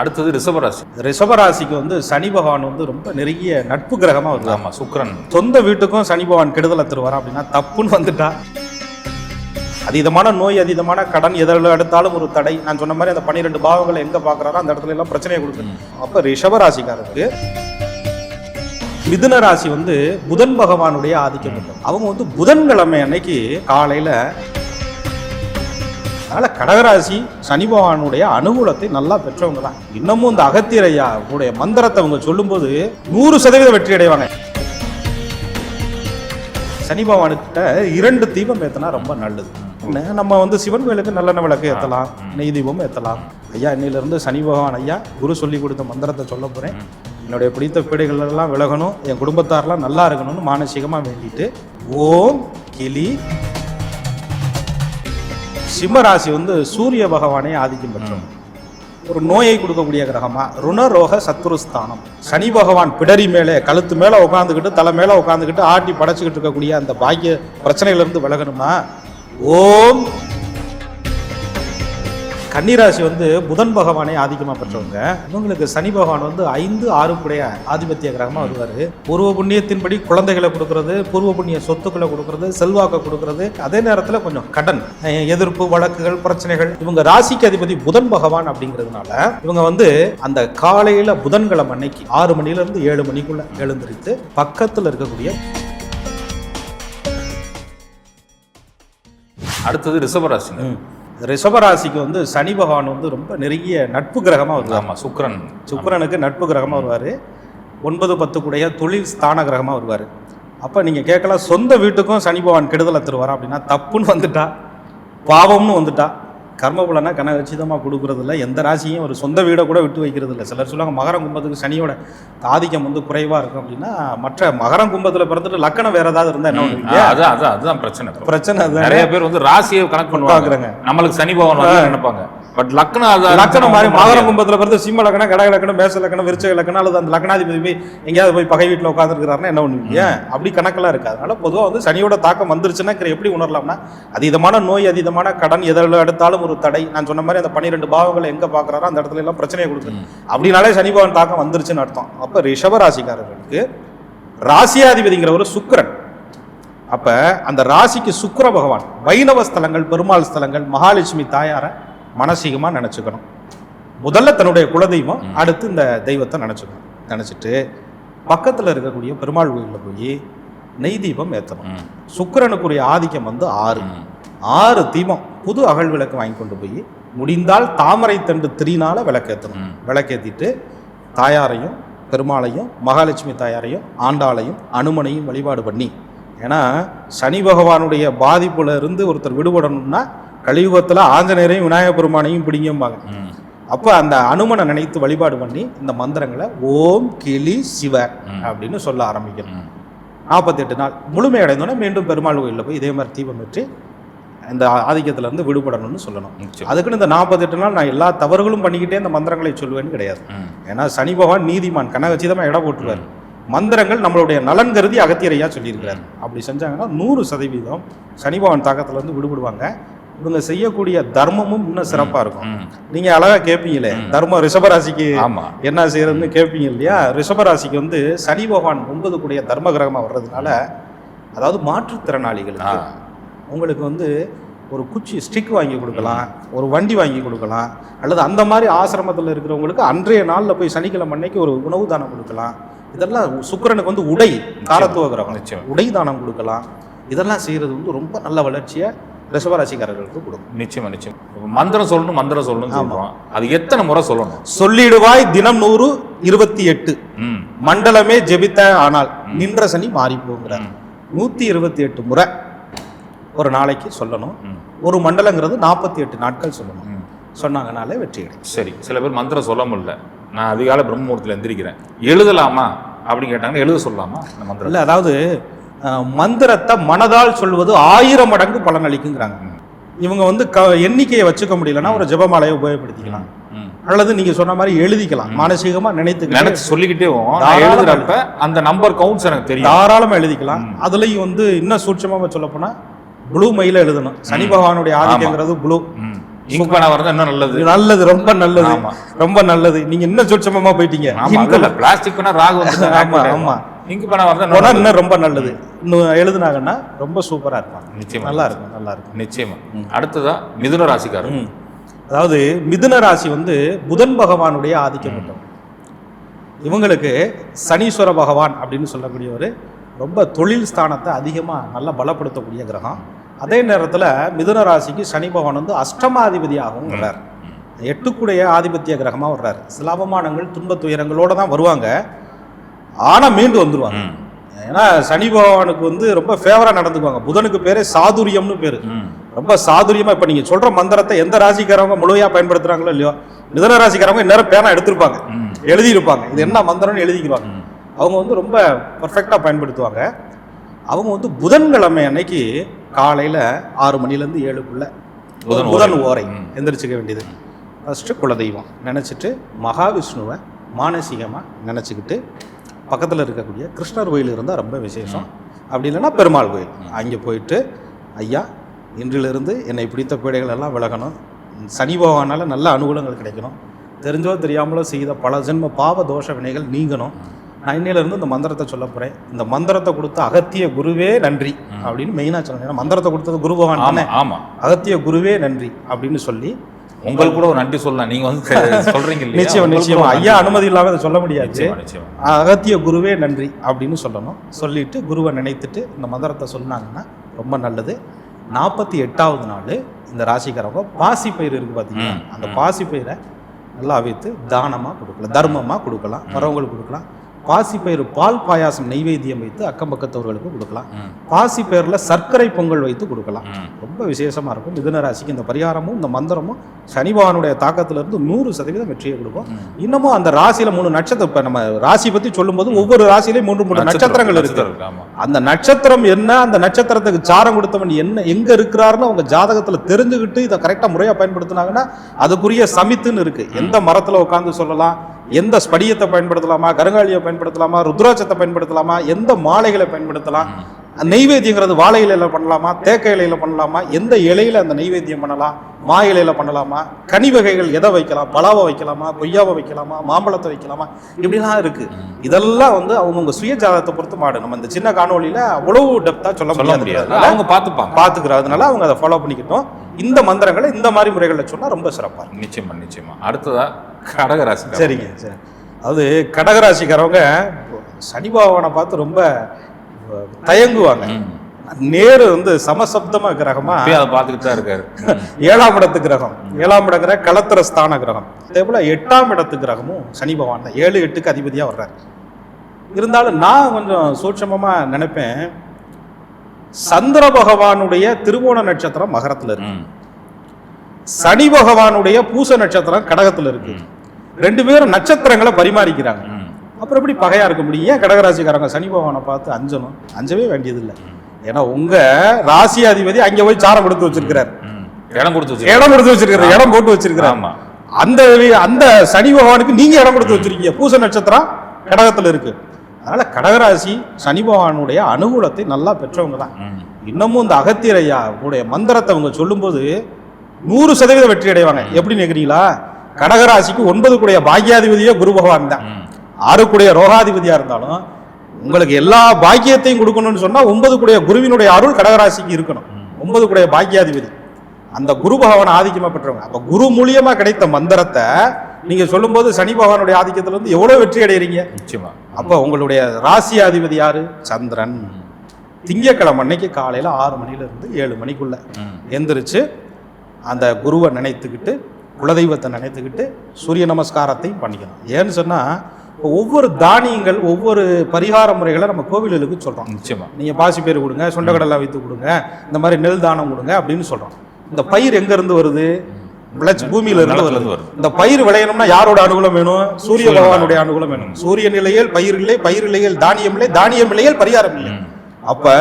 அடுத்தது ரிஷபராசி. ரிஷபராசிக்கு வந்து சனி பகவான் வந்து ரொம்ப நெருங்கிய நட்பு கிரகமா வருது. ஆமா சுக்கிரன். சொந்த வீட்டுக்கும் சனி பகவான் கெடுதலை தருவாரா அப்படின்னா தப்புன்னு வந்துட்டா. அதீதமான நோய் அதீதமான கடன் எதில் எடுத்தாலும் ஒரு தடை. நான் சொன்ன மாதிரி அந்த பன்னிரெண்டு பாவங்களை எங்க பாக்குறாரோ அந்த இடத்துல எல்லாம் பிரச்சனையை கொடுக்குது. அப்ப ரிஷபராசிக்காரருக்கு மிதுன ராசி வந்து புதன் பகவானுடைய ஆதிக்கம். அவங்க வந்து புதன்கிழமை அன்னைக்கு காலையில அதனால கடகராசி சனி பகவானுடைய அனுகூலத்தை நல்லா பெற்றவங்க தான். இன்னமும் இந்த அகத்தியர் ஐயா உடைய மந்திரத்தை அவங்க சொல்லும்போது நூறு சதவீதம் வெற்றி அடைவாங்க. சனி பகவானுக்கிட்ட இரண்டு தீபம் ஏற்றினா ரொம்ப நல்லது. நம்ம வந்து சிவன் கோயிலுக்கு நல்லெண்ணெய் விளக்கு ஏற்றலாம் நெய் தீபம் ஏற்றலாம் ஐயா இன்னையிலிருந்து சனி பகவான் ஐயா குரு சொல்லி கொடுத்த மந்திரத்தை சொல்ல போகிறேன் என்னுடைய பிடித்த பீடைகள் எல்லாம் விலகணும் என் குடும்பத்தாரெல்லாம் நல்லா இருக்கணும்னு மானசீகமாக வேண்டிட்டு ஓம் கிளி சிம்மராசி வந்து சூரிய பகவானே ஆதிக்கம் பெற்றோம் ஒரு நோயை கொடுக்கக்கூடிய கிரகமா? ருணரோக சத்துருஸ்தானம் சனி பகவான் பிடரி மேலே கழுத்து மேலே உட்காந்துக்கிட்டு தலை மேலே உட்காந்துக்கிட்டு ஆட்டி படைச்சிக்கிட்டு இருக்கக்கூடிய அந்த பாக்கிய பிரச்சனையிலிருந்து விலகணுமா? ஓம் கன்னிராசி வந்து புதன் பகவானே ஆதிக்கமாக பெற்றவங்க. இவங்களுக்கு சனி பகவான் வந்து ஐந்து ஆறுக்குடைய ஆதிபத்திய கிரகமாக வருவார். பூர்வ புண்ணியத்தின்படி குழந்தைகளை கொடுக்கறது பூர்வ புண்ணிய சொத்துக்களை கொடுக்கறது செல்வாக்கை கொடுக்கறது அதே நேரத்தில் கொஞ்சம் கடன் எதிர்ப்பு வழக்குகள் பிரச்சனைகள். இவங்க ராசிக்கு அதிபதி புதன் பகவான் அப்படிங்கிறதுனால இவங்க வந்து அந்த காலையில் புதன்கிழமை அன்னைக்கு ஆறு மணிலேருந்து ஏழு மணிக்குள்ள எழுந்திருத்து பக்கத்தில் இருக்கக்கூடிய அடுத்தது ரிஷபராசி ரிஷபராசிக்கு வந்து சனி பகவான் வந்து ரொம்ப நெருங்கிய நட்பு கிரகமாக வருவார். ஆமா சுக்கிரன். சுக்கிரனுக்கு நட்பு கிரகமாக வருவார். ஒன்பது பத்துக்குடைய தொழில் ஸ்தான கிரகமாக வருவார். அப்போ நீங்கள் கேட்கலாம் சொந்த வீட்டுக்கும் சனி பகவான் கெடுதலை தருவாரா அப்படின்னா தப்புன்னு வந்துட்டா பாவம்னு வந்துட்டா கர்மபலனா கனகச்சிதமாக கொடுக்கறதில்ல. எந்த ராசியும் ஒரு சொந்த வீடை கூட விட்டு வைக்கிறது இல்லை சிலர் சொல்லுவாங்க மகரம் கும்பத்துக்கு சனியோட ஆதிக்கம் வந்து குறைவாக இருக்கும் அப்படின்னா மற்ற மகரம் கும்பத்தில் பிறந்துட்டு லக்கணம் வேற ஏதாவது இருந்தால் என்ன பண்ணுவீங்க? அதான் அதான் அதுதான் பிரச்சனை. பிரச்சனை அதுதான்? நிறைய பேர் வந்து ராசியை கணக்கு பண்ணுவாங்க. நம்மளுக்கு சனி வந்து நினைப்பாங்க. பட் லக்னம் அது லக்கணம் மாதிரி மகர கும்பத்துல பிறந்து சிம்ம லக்கணம் கடக லக்கணம் மேச லக்கணம் விருச்சக லக்கணம் அல்லது அந்த லக்னாதிபதி போய் எங்கேயாவது போய் பகை வீட்டில் உட்காந்துருக்கிறாருன்னா என்ன பண்ணுவீங்க? அப்படி கணக்கெல்லாம் இருக்காது. அதனால பொதுவாக வந்து சனியோட தாக்கம் வந்துருச்சுன்னா எப்படி உணரலாம்னா அதீதமான நோய் அதீதமான கடன் எதில் எடுத்தாலும் ஒரு தடை. நான் சொன்ன மாதிரி அந்த பன்னிரெண்டு பாவங்களை எங்க பார்க்குறாரோ அந்த இடத்துல எல்லாம் பிரச்சனையை கொடுக்குது. அப்படினாலே சனி பகவான் தாக்கம் வந்துருச்சுன்னு அர்த்தம். அப்போ ரிஷப ராசிக்காரர்களுக்கு ராசியாதிபதிங்கிறவர் சுக்கிரன். அப்ப அந்த ராசிக்கு சுக்கிர பகவான் வைணவ ஸ்தலங்கள் பெருமாள் ஸ்தலங்கள் மகாலட்சுமி தாயாரை மனசீகமா நினைச்சுக்கணும். முதல்ல தன்னுடைய குலதெய்வம் அடுத்து இந்த தெய்வத்தை நினைச்சுக்கணும். நினைச்சிட்டு பக்கத்துல இருக்கக்கூடிய பெருமாள் கோயிலில் போய் நெய் தீபம் ஏற்றணும். சுக்கிரனுக்குரிய ஆதிக்கம் வந்து ஆறு. ஆறு தீபம். புது அகல் விளக்கு வாங்கி கொண்டு போய் முடிந்தால் தாமரை தண்டு திரினால விளக்கேற்றணும். விளக்கேற்றிட்டு தாயாரையும் பெருமாளையும் மகாலட்சுமி தாயாரையும் ஆண்டாளையும் அனுமனையும் வழிபாடு பண்ணி ஏன்னா சனி பகவானுடைய பாதிப்புல இருந்து ஒருத்தர் விடுபடணும்னா கலியுகத்தில் ஆஞ்சநேயரையும் விநாயக பெருமானையும் பிடிங்கம்பாங்க. அப்போ அந்த அனுமனை நினைத்து வழிபாடு பண்ணி இந்த மந்திரங்களை ஓம் கிளி சிவ. அப்படின்னு சொல்ல ஆரம்பிக்கணும். நாற்பத்தெட்டு நாள் முழுமையடைந்தோடனே மீண்டும் பெருமாள் கோயிலில் போய் இதே மாதிரி தீபம் வச்சு இந்த ஆதிக்கத்துல இருந்து விடுபடணும்னு சொல்லணும். அதுக்குன்னு இந்த நாற்பத்தெட்டு நாள் நான் எல்லா தவறுகளும் பண்ணிக்கிட்டே இந்த மந்திரங்களை சொல்லுவேன்னு கிடையாது. ஏன்னா சனி பகவான் நீதிமான் கனகச்சிதமாக இடம் போட்டுருவார். மந்திரங்கள் நம்மளுடைய நலன் கருதி அகத்தியரையா சொல்லியிருக்கிறார். அப்படி செஞ்சாங்கன்னா நூறு சதவீதம் சனி பகவான் தாக்கத்துல இருந்து விடுபடுவாங்க. இவங்க செய்யக்கூடிய தர்மமும் இன்னும் சிறப்பா இருக்கும். ம். நீங்க அழகா கேட்பீங்களே தர்மம் ரிஷபராசிக்கு என்ன செய்யறதுன்னு கேட்பீங்க இல்லையா? ரிஷபராசிக்கு வந்து சனி பகவான் ஒன்பது கூடிய தர்ம கிரகமா வர்றதுனால அதாவது ஆ. உங்களுக்கு வந்து ஒரு குச்சி ஸ்டிக் வாங்கி கொடுக்கலாம் ஒரு வண்டி வாங்கி கொடுக்கலாம் அல்லது அந்த மாதிரி ஆசிரமத்தில் இருக்கிறவங்களுக்கு அன்றைய நாளில் போய் சனிக்கிழமை அன்னைக்கு ஒரு உணவு தானம் கொடுக்கலாம். இதெல்லாம் சுக்கிரனுக்கு வந்து உடை காரத்துவ கிரகம் நிச்சயம். உடை தானம் கொடுக்கலாம். இதெல்லாம் செய்யறது வந்து ரொம்ப நல்ல வளர்ச்சியை ரிஷபராசிக்காரர்களுக்கு கொடுக்கும். நிச்சயமா நிச்சயம். மந்திரம் சொல்லணும் மந்திரம் சொல்லணும் சொல்றோம். அது எத்தனை முறை சொல்லணும்? சொல்லிடுவாய் தினம் நூறு இருபத்தி எட்டு. மண்டலமே ஜெபித்த ஆனால் நின்ற சனி மாறி போகிறார் நூத்தி இருபத்தி எட்டு முறை. ஒரு நாளைக்கு சொல்லணும். ஒரு மண்டலங்கிறது நாற்பத்தி எட்டு நாட்கள் சொல்லணும். சொன்னாங்கனாலே வெற்றி கிடைக்கும் சரி சில பேர் மந்திரம் சொல்ல முடியல. நான் அதிகாலை பிரம்மமுகூர்த்தத்தில் எந்திரிக்கிறேன். எழுதலாமா அப்படின்னு கேட்டாங்கன்னா எழுத சொல்லலாமா இந்த மந்திரம்? இல்ல அதாவது மந்திரத்தை மனதால் சொல்வது ஆயிரம் மடங்கு பலன் அளிக்குங்கிறாங்க. இவங்க வந்து க எண்ணிக்கையை வச்சுக்க முடியலன்னா ஒரு ஜெபமாலையை உபயோகப்படுத்திக்கலாம். அல்லது நீங்க சொன்ன மாதிரி எழுதிக்கலாம். மானசீகமா நினைத்துக்கிட்டு நினைச்சு சொல்லிக்கிட்டே எழுதுறப்ப அந்த நம்பர் கவுண்ட்ஸ் எனக்கு தெரியும். தாராளமா எழுதிக்கலாம். அதுலயும் வந்து இன்னும் சூட்சமா சொல்ல போனா ப்ளூ மயில எழுதணும். சனி பகவானுடைய ஆதிக்கங்கிறது ப்ளூ. இங்க் பேனா வரது இன்னும் நல்லது. நல்லது ரொம்ப நல்லது. ரொம்ப நல்லது. நீங்க இன்னும் சுட்சமமா போயிட்டீங்க. இல்ல பிளாஸ்டிக் பேனா ராகு ஆமா, ஆமா. இங்க் பேனா வரது இன்னும் ரொம்ப நல்லது. இன்னும் எழுதுனாங்கன்னா ரொம்ப சூப்பரா இருப்பாங்க. நிச்சயமா. நல்லா இருக்கும் நல்லா இருக்கும். நிச்சயமா. அடுத்ததா மிதுன ராசிக்காரர். அதாவது மிதுன ராசி வந்து புதன் பகவானுடைய ஆதிக்கம் உண்டு இவங்களுக்கு சனீஸ்வர பகவான் அப்படின்னு சொல்லக்கூடியவர் ரொம்ப தொழில் ஸ்தானத்தை அதிகமாக நல்லா பலப்படுத்தக்கூடிய கிரகம். அதே நேரத்தில் மிதுன ராசிக்கு சனி பகவான் வந்து அஷ்டமாதிபதியாகவும் வர்றார் எட்டுக்குடைய ஆதிபத்திய கிரகமாக வர்றார். சிலாபமானங்கள் துன்பத் துயரங்களோட தான் வருவாங்க. ஆனால் மீண்டு வந்துருவாங்க. ம். ஏன்னா சனி பகவானுக்கு வந்து ரொம்ப ஃபேவராக நடந்துக்குவாங்க. புதனுக்கு பேரே சாதுரியம்னு பேர். ரொம்ப சாதுரியமா இப்ப நீங்க சொல்ற மந்திரத்தை எந்த ராசிக்காரவங்க முழுமையா பயன்படுத்துறாங்களோ இல்லையோ மிதன ராசிக்காரவங்க இந்நேரம் பேனா எடுத்திருப்பாங்க. எழுதியிருப்பாங்க. இது என்ன மந்திரம்னு எழுதிக்குவாங்க. ம். அவங்க வந்து ரொம்ப பர்ஃபெக்டா பயன்படுத்துவாங்க. அவங்க வந்து புதன்கிழமை அன்னைக்கு காலையில ஆறு மணிலேருந்து ஏழுக்குள்ள புதன் ஓரை. எந்திரிச்சுக்க வேண்டியது. ஃபஸ்ட்டு குலதெய்வம். நினச்சிட்டு மகாவிஷ்ணுவை மானசீகமாக நினச்சிக்கிட்டு பக்கத்தில் இருக்கக்கூடிய கிருஷ்ணர் கோயில் இருந்தால் ரொம்ப விசேஷம். அப்படி இல்லைன்னா பெருமாள் கோயில். அங்கே போயிட்டு ஐயா இன்றிலிருந்து என்னை பிடித்த பீடைகள் எல்லாம் விலகணும். சனி பகவானால் நல்ல அனுகூலங்கள் கிடைக்கணும். தெரிஞ்சோ தெரியாமலோ செய்த பல ஜென்ம பாவ தோஷ வினைகள் நீங்கணும். நான் இந்த மந்திரத்தை சொல்ல போகிறேன் இந்த மந்திரத்தை கொடுத்த அகத்திய குருவே நன்றி அப்படின்னு மெயினாக சொல்லணும். ஏன்னா மந்திரத்தை கொடுத்தது குரு பகவான் தானே. ஆமா. அகத்திய குருவே நன்றி அப்படின்னு சொல்லி உங்களுக்கு கூட ஒரு நன்றி சொல்லலாம். நீங்க வந்து இல்லையா? நிச்சயம் நிச்சயமா. ஐயா அனுமதி இல்லாம இதை சொல்ல முடியாது. அகத்திய குருவே நன்றி அப்படின்னு சொல்லணும். சொல்லிட்டு குருவை நினைத்துட்டு இந்த மந்திரத்தை சொன்னாங்கன்னா ரொம்ப நல்லது. நாற்பத்தி எட்டாவது நாள் இந்த ராசிக்காரவங்க பாசி பயிர் இருக்கு பார்த்தீங்களா ம், அந்த பாசி பயிரை நல்லா வைத்து தானமாக கொடுக்கலாம். தர்மமாக கொடுக்கலாம். வரவங்களுக்கு கொடுக்கலாம். பாசி பயிர் பால் பாயாசம் நெய்வேத்தியம் வைத்து அக்கம் பக்கத்தவர்களுக்கு கொடுக்கலாம். ம். பாசி பயிரில் சர்க்கரை பொங்கல் வைத்து கொடுக்கலாம். ரொம்ப விசேஷமா இருக்கும். மிதுன ராசிக்கு இந்த பரிகாரமும் இந்த மந்திரமும் சனி பகவானுடைய தாக்கத்துல இருந்து நூறு சதவீதம் வெற்றியை கொடுக்கும். இன்னமும் அந்த ராசியில மூணு நட்சத்திரம் இப்ப நம்ம ராசி பத்தி சொல்லும்போது ஒவ்வொரு ராசியிலையும் மூன்று மூன்று நட்சத்திரங்கள் இருக்கு. அந்த நட்சத்திரம் என்ன அந்த நட்சத்திரத்துக்கு சாரம் கொடுத்தவன் என்ன எங்க இருக்கிறாருன்னு அவங்க ஜாதகத்துல தெரிஞ்சுக்கிட்டு இதை கரெக்டா முறையா பயன்படுத்தினாங்கன்னா அதுக்குரிய சமித்துன்னு இருக்கு. எந்த மரத்துல உட்கார்ந்து சொல்லலாம் எந்த ஸ்படியத்தை பயன்படுத்தலாமா கருங்காலியை பயன்படுத்தலாமா ருத்ராட்சத்தை பயன்படுத்தலாமா எந்த மாலைகளை பயன்படுத்தலாம் நெய்வேத்தியங்கிறது வாழை இலையில பண்ணலாமா தேக்க இலையில பண்ணலாமா எந்த இலையில அந்த நெய்வேத்தியம் பண்ணலாம் மா இலையில பண்ணலாமா கனி வகைகள் எதை வைக்கலாம் பலாவை வைக்கலாமா கொய்யாவை வைக்கலாமா மாம்பழத்தை வைக்கலாமா இப்படிலாம் இருக்கு. இதெல்லாம் வந்து அவங்கவுங்க சுய ஜாதகத்தை பொறுத்து மாடு நம்ம இந்த சின்ன காணொளியில அவ்வளவு டெப்தா சொல்ல சொல்ல முடியாது. அவங்க பார்த்துப்பாங்க. பாத்துக்கிறதுனால அவங்க அதை ஃபாலோ பண்ணிக்கிட்டோம். இந்த மந்திரங்களை இந்த மாதிரி முறைகளில் சொன்னா ரொம்ப சிறப்பா இருக்கும். நிச்சயமா நிச்சயமா. அடுத்ததா கடக ராசி சரிங்க சரி. அதாவது கடகராசிக்காரவங்க சனி பகவானை பார்த்து ரொம்ப தயங்குவாங்க. நேரு வந்து சமசப்தமா கிரகமா அதை பார்த்துக்கிட்டு தான் இருக்காரு. ஏழாம் இடத்து கிரகம். ஏழாம் இட கிரகம் களத்திர ஸ்தான கிரகம். அதே போல எட்டாம் இடத்து கிரகமும் சனி பகவான் தான் ஏழு எட்டுக்கு அதிபதியா வர்றாரு. இருந்தாலும் நான் கொஞ்சம் சூட்சமமா நினைப்பேன் சந்திர பகவானுடைய திருவோண நட்சத்திரம் மகரத்துல இருக்கு. சனி பகவானுடைய பூச நட்சத்திரம் கடகத்துல இருக்கு. ரெண்டு பேரும் நட்சத்திரங்களை பரிமாறிக்கிறாங்க. அப்புறம் எப்படி பகையா இருக்க முடியும்? ஏன் கடகராசிக்காரங்க சனி பகவானை பார்த்து அஞ்சணும்? அஞ்சவே வேண்டியதில்லை. ஏன்னா உங்க ராசி அதிபதி அங்க போய் சாரம் கொடுத்து வச்சிருக்கிறார். இடம் கொடுத்து வச்சு இடம் கொடுத்து வச்சிருக்கிறார். இடம் போட்டு வச்சிருக்கிறார். அந்த அந்த சனி பகவானுக்கு நீங்க இடம் கொடுத்து வச்சிருக்கீங்க. பூச நட்சத்திரம் கடகத்துல இருக்கு. அதனால கடகராசி சனி பகவானுடைய அனுகூலத்தை நல்லா பெற்றவங்க தான். இன்னமும் இந்த அகத்தியரையா உடைய மந்திரத்தை அவங்க சொல்லும்போது நூறு சதவீதம் வெற்றி அடைவாங்க. எப்படி நினைக்கிறீங்களா கடகராசிக்கு ஒன்பது கூடிய பாக்கியாதிபதியே குரு பகவான் தான். ம். ஆறு கூடிய ரோகாதிபதியா இருந்தாலும் உங்களுக்கு எல்லா பாக்கியத்தையும் கொடுக்கணும்னு சொன்னா ஒன்பது கூடிய குருவினுடைய அருள் கடகராசிக்கு இருக்கணும். ஒன்பது கூடிய பாக்கியாதிபதி. அந்த குரு பகவான் ஆதிக்கமா பெற்றவங்க. அப்ப குரு மூலியமா கிடைத்த மந்திரத்தை நீங்க சொல்லும்போது சனி பகவானுடைய ஆதிக்கத்துல இருந்து எவ்வளவு வெற்றி அடைகிறீங்க நிச்சயமா. அப்போ உங்களுடைய ராசி அதிபதி யாரு? சந்திரன். திங்கக்கிழமை அன்னைக்கு காலையில ஆறு மணில இருந்து ஏழு மணிக்குள்ள. எந்திரிச்சு அந்த குருவை நினைத்துக்கிட்டு குலதெய்வத்தை நினைத்துக்கிட்டு சூரிய நமஸ்காரத்தையும் பண்ணிக்கணும். ஏன்னு சொன்னா இப்போ ஒவ்வொரு தானியங்கள் ஒவ்வொரு பரிகார முறைகளை நம்ம கோவில்களுக்கு சொல்றோம். நிச்சயமா. நீங்க பாசி பயிர் கொடுங்க சொண்டக்கடலை வைத்து கொடுங்க இந்த மாதிரி நெல் தானம் கொடுங்க அப்படின்னு சொல்றோம். இந்த பயிர் எங்க இருந்து வருது விளைச்சு பூமியில இருந்து வருது. இந்த பயிர் விளையணும்னா யாரோட அனுகூலம் வேணும்? சூரிய பகவானுடைய அனுகூலம் வேணும். சூரிய நிலையில் பயிர் இல்லை பயிர் இல்லையில் தானியம் இல்லை தானியம் இல்லையில் பரிகாரம் இல்லை. அப்ப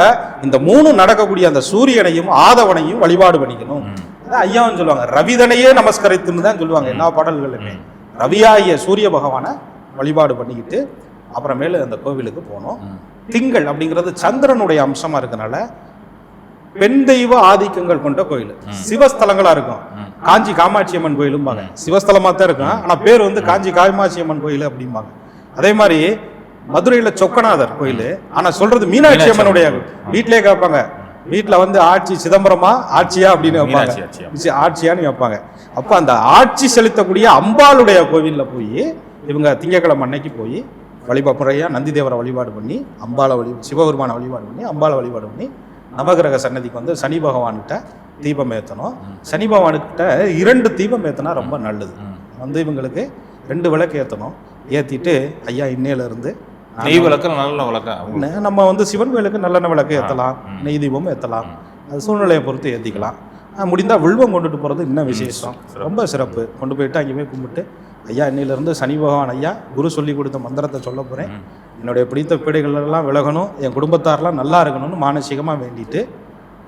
இந்த மூணு நடக்கக்கூடிய அந்த சூரியனையும் ஆதவனையும் வழிபாடு பண்ணிக்கணும். ஐயாவும் சொல்லுவாங்க ரவிதனையே நமஸ்கரித்துன்னு தான் சொல்லுவாங்க எல்லா பாடல்களுமே. ரவியாகிய சூரிய பகவானை வழிபாடு பண்ணிக்கிட்டு அப்புறமேலு அந்த கோவிலுக்கு போனோம். திங்கள் அப்படிங்கிறது சந்திரனுடைய அம்சமா இருக்கனால பெண் தெய்வ ஆதிக்கங்கள் கொண்ட கோயில். சிவஸ்தலங்களா இருக்கும். காஞ்சி காமாட்சி அம்மன் கோயிலும்பாங்க சிவஸ்தலமா தான் இருக்கும். ஆனா பேர் வந்து காஞ்சி காமாட்சி அம்மன் கோயில் அப்படிம்பாங்க. அதே மாதிரி மதுரையில சொக்கநாதர் கோயில். ஆனா சொல்றது மீனாட்சி அம்மனுடைய வீட்டிலே கேட்பாங்க. வீட்டுல வந்து ஆட்சி சிதம்பரமா ஆட்சியா அப்படின்னு வைப்பாங்க. ஆட்சியான்னு வைப்பாங்க. அப்ப அந்த ஆட்சி செலுத்தக்கூடிய அம்பாளுடைய கோவில்ல போய் இவங்க திங்கக்கிழமை அன்னைக்கு போய் வழிபா முறையா நந்தி தேவரை வழிபாடு பண்ணி அம்பாளை வழி சிவபெருமானை வழிபாடு பண்ணி அம்பாளை வழிபாடு பண்ணி நவகிரக சன்னதிக்கு வந்து சனி பகவான்கிட்ட தீபம் ஏற்றணும் சனி பகவானுக்கிட்ட இரண்டு தீபம் ஏற்றினா ரொம்ப நல்லது. வந்து இவங்களுக்கு ரெண்டு விளக்கு ஏற்றணும் ஏற்றிட்டு ஐயா இன்னையில இருந்து நான் நெய் விளக்கம் நல்ல நெ- நம்ம வந்து சிவன் கோயிலுக்கு நல்லெண்ணெய் விளக்கு ஏற்றலாம் நெய் தீபம் ஏற்றலாம் அது சூழ்நிலையை பொறுத்து ஏற்றிக்கலாம் முடிந்தால் வில்வம் கொண்டுட்டு போகிறது இன்னும் விசேஷம். ரொம்ப சிறப்பு. கொண்டு போயிட்டு அங்கே போய் கும்பிட்டு ஐயா இன்னையிலேருந்து சனி பகவான் ஐயா குரு சொல்லி கொடுத்த மந்திரத்தை சொல்ல போகிறேன் என்னுடைய பிடித்த பீடைகள் எல்லாம் விலகணும் என் குடும்பத்தாரெல்லாம் நல்லா இருக்கணும்னு மானசீகமாக வேண்டிட்டு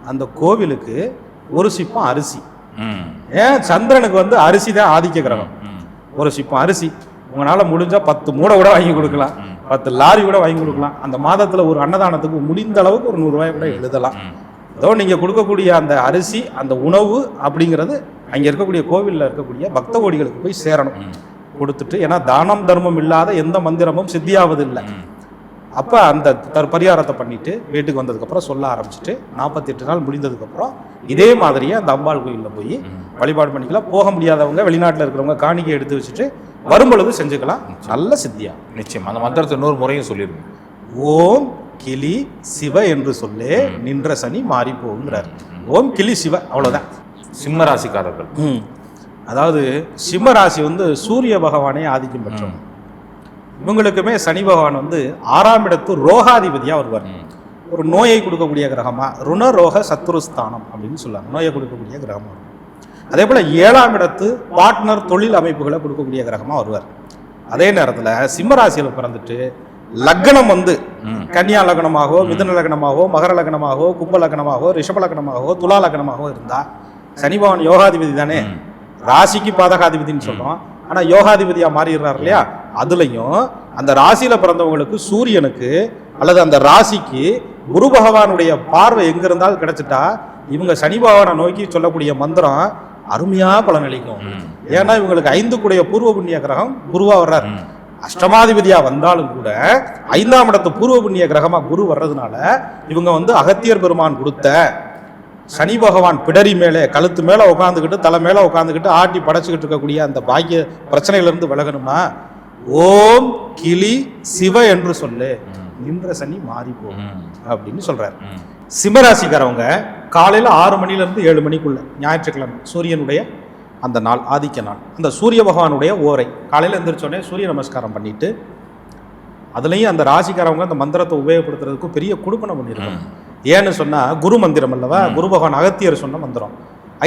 அந்த கோவிலுக்கு ஒரு சிப்பம் அரிசி. ஏன்? சந்திரனுக்கு வந்து அரிசி தான் ஆதிக்க கிரகம். ஒரு சிப்பம் அரிசி. உங்களால் முடிஞ்சா பத்து மூடை கூட வாங்கி கொடுக்கலாம். பத்து லாரி கூட வாங்கி கொடுக்கலாம். அந்த மாதத்துல ஒரு அன்னதானத்துக்கு முடிந்த அளவுக்கு ஒரு நூறுரூவாய் கூட எழுதலாம். ஏதோ நீங்க கொடுக்கக்கூடிய அந்த அரிசி அந்த உணவு அப்படிங்கிறது அங்க இருக்கக்கூடிய கோவில்ல இருக்கக்கூடிய பக்த கோடிகளுக்கு போய் சேரணும். கொடுத்துட்டு ஏன்னா தானம் தர்மம் இல்லாத எந்த மந்திரமும் சித்தியாவது இல்லை. அப்ப அந்த தர் பரிகாரத்தை பண்ணிட்டு வீட்டுக்கு வந்ததுக்கப்புறம் சொல்ல ஆரம்பிச்சுட்டு நாற்பத்தி எட்டு நாள் முடிந்ததுக்கப்புறம் இதே மாதிரியே அந்த அம்பாள் கோயிலில் போய் வழிபாடு பண்ணிக்கலாம். போக முடியாதவங்க வெளிநாட்டில் இருக்கிறவங்க காணிக்கை எடுத்து வச்சுட்டு வரும்பொழுது செஞ்சுக்கலாம். நல்ல சித்தியா. நிச்சயம். அந்த மந்திரத்தை இன்னொரு முறையும் சொல்லிருங்க. ஓம் கிளி சிவ என்று சொல்லே நின்ற சனி மாறி போகுங்கிறார் ஓம் கிளி சிவ அவ்வளவுதான். சிம்ம ராசிக்காரர்கள். அதாவது சிம்ம ராசி வந்து சூரிய பகவானே ஆதிக்கம் பெற்றவங்க இவங்களுக்குமே சனி பகவான் வந்து ஆறாம் இடத்து ரோகாதிபதியா வருவார். ஒரு நோயை கொடுக்கக்கூடிய கிரகமா? ருணரோக சத்துருஸ்தானம் அப்படின்னு சொல்லுவாங்க. நோயை கொடுக்கக்கூடிய கிரகமா வரும் அதே போல ஏழாம் இடத்து பார்ட்னர் தொழில் அமைப்புகளை கொடுக்கக்கூடிய கிரகமா வருவார். அதே நேரத்துல சிம்ம ராசியில பிறந்துட்டு லக்னம் வந்து கன்னியா லக்னமாகவோ மிதுன லக்னமாகவோ மகர லக்னமாகவோ கும்ப லக்னமாகவோ ரிஷப லக்னமாகவோ துலா லக்னமாகவோ இருந்தா சனி பகவான் யோகாதிபதி தானே? ராசிக்கு பாதகாதிபதின்னு சொல்றோம். ஆனா யோகாதிபதியா மாறிடுறாரு இல்லையா? அதுலயும் அந்த ராசியில பிறந்தவங்களுக்கு சூரியனுக்கு அல்லது அந்த ராசிக்கு குரு பகவானுடைய பார்வை எங்க இருந்தாலும் கிடைச்சிட்டா இவங்க சனி பகவானை நோக்கி சொல்லக்கூடிய மந்திரம் அருமையா பலனளிக்கும் ஏன்னா இவங்களுக்கு ஐந்து கூடிய பூர்வ புண்ணிய கிரகம் குருவா வர்றாரு. அஷ்டமாதிபதியா வந்தாலும் கூட ஐந்தாம் இடத்து பூர்வ புண்ணிய கிரகமா குரு வர்றதுனால இவங்க வந்து அகத்தியர் பெருமான் கொடுத்த சனி பகவான் பிடரி மேலே கழுத்து மேலே உட்காந்துக்கிட்டு தலை மேலே உட்காந்துக்கிட்டு ஆட்டி படைச்சிக்கிட்டு இருக்கக்கூடிய அந்த பாக்கிய பிரச்சனையிலிருந்து விலகணும்னா ஓம் கிளி சிவ என்று சொல்லு. நின்ற சனி மாறி போகும். அப்படின்னு சொல்றாரு. சிம்மராசிக்காரவங்க காலையில் ஆறு மணிலேருந்து ஏழு மணிக்குள்ள ஞாயிற்றுக்கிழமை சூரியனுடைய அந்த நாள் ஆதிக்க நாள். அந்த சூரிய பகவானுடைய ஓரை காலையில் எந்திரிச்சோடனே சூரிய நமஸ்காரம் பண்ணிட்டு அதுலேயும் அந்த ராசிக்காரவங்க அந்த மந்திரத்தை உபயோகப்படுத்துறதுக்கு பெரிய குடுப்பனை பண்ணியிருக்காங்க ஏன்னு சொன்னா குரு மந்திரம் அல்லவா? குரு பகவான் அகத்தியர் சொன்ன மந்திரம்.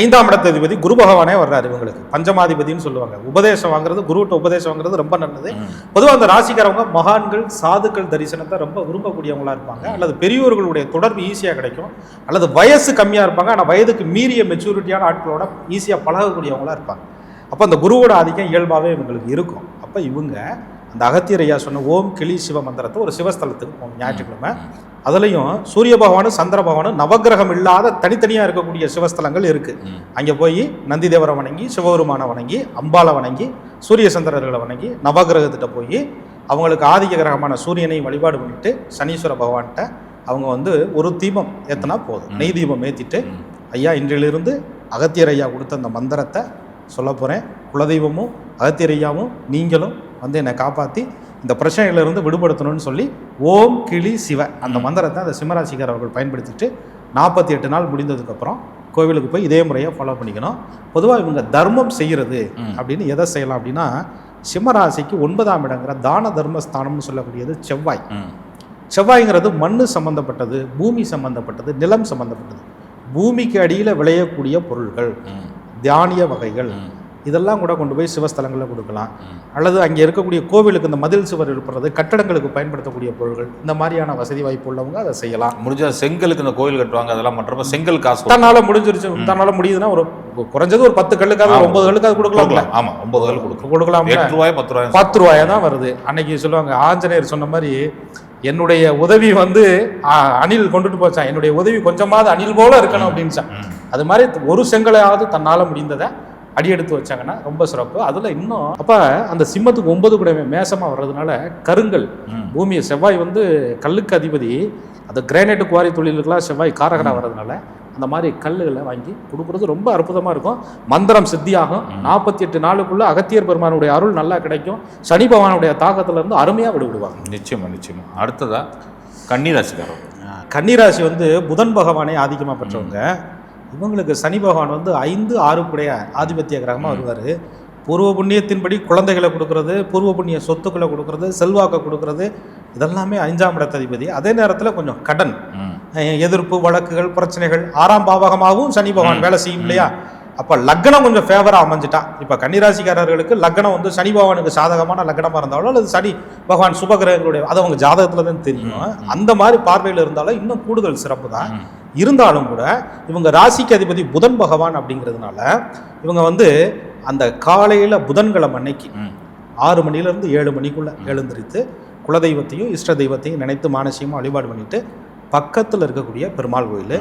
ஐந்தாம் இடத்ததிபதி குரு பகவானே வர்றாரு இவங்களுக்கு. பஞ்சமாதிபதின்னு சொல்லுவாங்க. உபதேசம் வாங்குறது குருவிட்ட உபதேசம் வாங்குறது ரொம்ப நல்லது. பொதுவாக அந்த ராசிக்காரவங்க மகான்கள் சாதுக்கள் தரிசனத்தை ரொம்ப விரும்பக்கூடியவங்களா இருப்பாங்க. அல்லது பெரியோர்களுடைய தொடர்பு ஈஸியாக கிடைக்கும். அல்லது வயசு கம்மியாக இருப்பாங்க. ஆனால் வயதுக்கு மீறிய மெச்சூரிட்டியான ஆட்களோட ஈஸியாக பழகக்கூடியவங்களா இருப்பாங்க. அப்போ அந்த குருவோட ஆதிக்கம் இயல்பாகவே இவங்களுக்கு இருக்கும். அப்போ இவங்க அந்த அகத்தியர் ஐயா சொன்ன ஓம் கிளி சிவ மந்திரத்தை ஒரு சிவஸ்தலத்துக்கு போகணும் ஞாயிற்றுக்கிழமை. அதுலேயும் சூரிய பகவானும் சந்திர பகவானும் நவக்கிரகம் இல்லாத தனித்தனியாக இருக்கக்கூடிய சிவஸ்தலங்கள் இருக்கு. அங்கே போய் நந்தி தேவரை வணங்கி சிவபெருமானை வணங்கி அம்பாளை வணங்கி சூரிய சந்திரர்களை வணங்கி நவக்கிரகத்திட்ட போய் அவங்களுக்கு ஆதிக்க கிரகமான சூரியனை வழிபாடு பண்ணிட்டு சனீஸ்வர பகவான்கிட்ட அவங்க வந்து ஒரு தீபம் ஏற்றினா போதும். நெய் தீபம் ஏற்றிட்டு ஐயா இன்றிலிருந்து அகத்தியர் ஐயா கொடுத்த அந்த மந்திரத்தை சொல்ல போகிறேன் குலதெய்வமும் அகத்தியர் ஐயாவும் நீங்களும் வந்து என்னை காப்பாற்றி இந்த பிரச்சனையிலிருந்து விடுபடுத்தணும்னு சொல்லி ஓம் கிளி சிவ அந்த மந்திரத்தை அந்த சிம்மராசிக்கார் அவர்கள் பயன்படுத்திட்டு நாற்பத்தி எட்டு நாள் முடிந்ததுக்கப்புறம் கோவிலுக்கு போய் இதே முறையை ஃபாலோ பண்ணிக்கணும். பொதுவாக இவங்க தர்மம் செய்கிறது அப்படின்னு எதை செய்யலாம் அப்படின்னா சிம்மராசிக்கு ஒன்பதாம் இடங்கிற தான தர்மஸ்தானம்னு சொல்லக்கூடியது செவ்வாய். செவ்வாய்ங்கிறது மண்ணு சம்பந்தப்பட்டது பூமி சம்பந்தப்பட்டது நிலம் சம்பந்தப்பட்டது. பூமிக்கு அடியில் விளையக்கூடிய பொருள்கள் தானிய வகைகள். இதெல்லாம் கூட கொண்டு போய் சிவஸ்தலங்களில் கொடுக்கலாம். அல்லது அங்கே இருக்கக்கூடிய கோவிலுக்கு இந்த மதில் சுவர் எழுப்புறது கட்டடங்களுக்கு பயன்படுத்தக்கூடிய பொருட்கள் இந்த மாதிரியான வசதி வாய்ப்பு உள்ளவங்க அதை செய்யலாம். முடிஞ்ச செங்கலுக்கு இந்த கோயில் கட்டுவாங்க அதெல்லாம் மற்றப்ப செங்கல் காசு. தன்னால முடிஞ்சிருச்சு தன்னால முடியுதுன்னா ஒரு குறைஞ்சது ஒரு பத்து கல்லுக்காவது ஒரு ஒன்பது கல்லுக்காவது கொடுக்கலாம். ஆமா ஒன்பது கல் கொடுக்கலாம். கொடுக்கலாம் எட்டு ரூபாய் பத்து ரூபாய். பத்து ரூபாயா தான் வருது. அன்னைக்கு சொல்லுவாங்க ஆஞ்சநேயர் சொன்ன மாதிரி என்னுடைய உதவி வந்து அணில் கொண்டுட்டு போச்சான் என்னுடைய உதவி கொஞ்சமாவது அணில் போல இருக்கணும் அப்படின்ச்சான். அது மாதிரி ஒரு செங்கலையாவது தன்னால முடிந்ததை அடி எடுத்து வச்சாங்கன்னா ரொம்ப சிறப்பு. அதுல இன்னும் அப்ப அந்த சிம்மத்துக்கு ஒன்பது கூடவே மேசமா வர்றதுனால கருங்கல். பூமியை செவ்வாய் வந்து கல்லுக்கு அதிபதி அந்த கிரானைட் குவாரி தொழிலுக்கெல்லாம் செவ்வாய் காரகனா வர்றதுனால அந்த மாதிரி கல்லுகளை வாங்கி கொடுக்குறது ரொம்ப அற்புதமா இருக்கும். மந்திரம் சித்தியாகும். நாற்பத்தி எட்டு நாளுக்குள்ள அகத்தியர் பெருமானுடைய அருள் நல்லா கிடைக்கும். சனி பகவானுடைய தாக்கத்துல இருந்து அருமையா விடுவிடுவாங்க நிச்சயமா நிச்சயமா. அடுத்ததா கன்னிராசிக்காரர். கன்னிராசி வந்து புதன் பகவானை ஆதிக்கமா பெற்றவங்க. இவங்களுக்கு சனி பகவான் வந்து ஐந்து ஆறுக்குடைய ஆதிபத்திய கிரகமா வருவார். பூர்வ புண்ணியத்தின்படி குழந்தைகளை கொடுக்கறது பூர்வ புண்ணிய சொத்துக்களை கொடுக்கறது செல்வாக்கை கொடுக்கறது இதெல்லாமே ஐந்தாம் இடத்ததிபதி. அதே நேரத்தில் கொஞ்சம் கடன் எதிர்ப்பு வழக்குகள் பிரச்சனைகள் ஆறாம் பாவகமாகவும் சனி பகவான் வேலை செய்யும் இல்லையா? அப்போ லக்னம் கொஞ்சம் ஃபேவராக அமைஞ்சிட்டா. இப்போ கன்னிராசிக்காரர்களுக்கு லக்னம் வந்து சனி பகவானுக்கு சாதகமான லக்னமாக இருந்தாலும் அல்லது சனி பகவான் சுபகிரகங்களுடைய அது அவங்க ஜாதகத்துல தான் தெரியும் அந்த மாதிரி பார்வையில் இருந்தாலும் இன்னும் கூடுதல் சிறப்பு தான். இருந்தாலும் கூட இவங்க ராசிக்கு அதிபதி புதன் பகவான் அப்படிங்கிறதுனால இவங்க வந்து அந்த காலையில் புதன்கிழமை அன்னைக்கு. ஆறு மணிலேருந்து ஏழு மணிக்குள்ள எழுந்திருத்து குலதெய்வத்தையும் இஷ்ட தெய்வத்தையும் நினைத்து மானசீகமாக வழிபாடு பண்ணிட்டு பக்கத்தில் இருக்கக்கூடிய பெருமாள் கோயில்.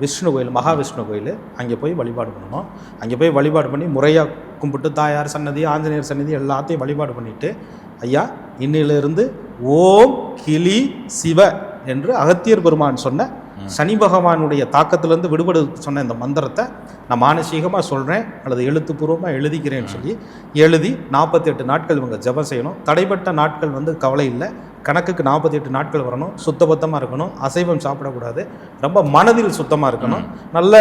விஷ்ணு கோயில் மகாவிஷ்ணு கோயில் அங்கே போய் வழிபாடு பண்ணணும் அங்கே போய் வழிபாடு பண்ணி முறையாக கும்பிட்டு தாயார் சன்னதி ஆஞ்சநேயர் சன்னதி எல்லாத்தையும் வழிபாடு பண்ணிட்டு ஐயா இன்னிலிருந்து ஓம் கிளி சிவ என்று அகத்தியர் பெருமான் சொன்ன சனி பகவானுடைய தாக்கத்திலிருந்து விடுபடு சொன்ன இந்த மந்திரத்தை நான் மானசீகமாக சொல்கிறேன் அல்லது எழுத்துப்பூர்வமாக எழுதிக்கிறேன்னு சொல்லி எழுதி நாற்பத்தி எட்டு நாட்கள் இவங்க ஜெபம் செய்யணும். தடைப்பட்ட நாட்கள் வந்து கவலை இல்லை. கணக்குக்கு நாற்பத்தி எட்டு நாட்கள் வரணும் சுத்தபத்தமாக இருக்கணும் அசைவம் சாப்பிடக்கூடாது ரொம்ப மனதில் சுத்தமாக இருக்கணும் நல்ல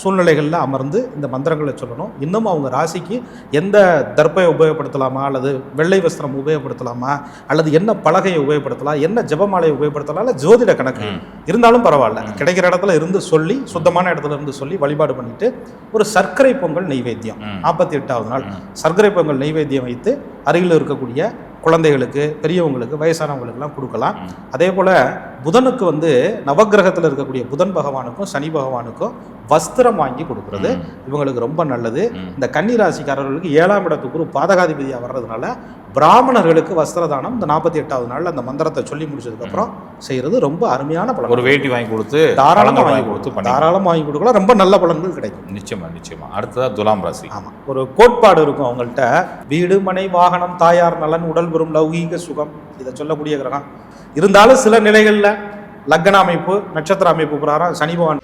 சூழ்நிலைகளில் அமர்ந்து இந்த மந்திரங்களை சொல்லணும் இன்னும் அவங்க ராசிக்கு எந்த தர்ப்பை உபயோகப்படுத்தலாமா அல்லது வெள்ளை வஸ்திரம் உபயோகப்படுத்தலாமா அல்லது என்ன பலகையை உபயோகப்படுத்தலாம் என்ன ஜெபமாலையை உபயோகப்படுத்தலாம் இல்லை ஜோதிட கணக்கு. இருந்தாலும் பரவாயில்ல கிடைக்கிற இடத்துல இருந்து சொல்லி சுத்தமான இடத்துல இருந்து சொல்லி வழிபாடு பண்ணிட்டு ஒரு சர்க்கரை பொங்கல் நெய்வேத்தியம். நாற்பத்தி எட்டாவது நாள். சர்க்கரை பொங்கல் நெய்வேத்தியம் வைத்து அருகில் இருக்கக்கூடிய குழந்தைகளுக்கு பெரியவங்களுக்கு வயசானவங்களுக்கெல்லாம் கொடுக்கலாம். அதே போல் புதனுக்கு வந்து நவக்கிரகத்தில் இருக்கக்கூடிய புதன் பகவானுக்கும் சனி பகவானுக்கும் வஸ்திரம் வாங்கி கொடுக்கறது. இவங்களுக்கு ரொம்ப நல்லது. இந்த கன்னி ராசிக்காரர்களுக்கு ஏழாம் இடத்துக்கு ஒரு பாதகாதிபதியாக வர்றதுனால பிராமணர்களுக்கு வஸ்திரதானம் இந்த நாற்பத்தி எட்டாவது நாள் அந்த மந்திரத்தை சொல்லி முடிச்சதுக்கப்புறம் செய்கிறது ரொம்ப அருமையான பலன். ஒரு வேட்டி வாங்கி கொடுத்து தாராளமாக வாங்கி கொடுத்து தாராளமாக வாங்கி கொடுக்கலாம். ரொம்ப நல்ல பலன்கள் கிடைக்கும். நிச்சயமா நிச்சயமா. அடுத்ததா துலாம் ராசி. ஆமாம் ஒரு கோட்பாடு இருக்கும் அவங்கள்ட்ட. வீடு மனை வாகனம் தாயார் நலன் உடல் பெறும் லௌகீக சுகம் இதை சொல்லக்கூடிய கிரகம். இருந்தாலும் சில நிலைகளில் லக்ன அமைப்பு நட்சத்திர அமைப்பு பிரகாரம் சனி பகவான்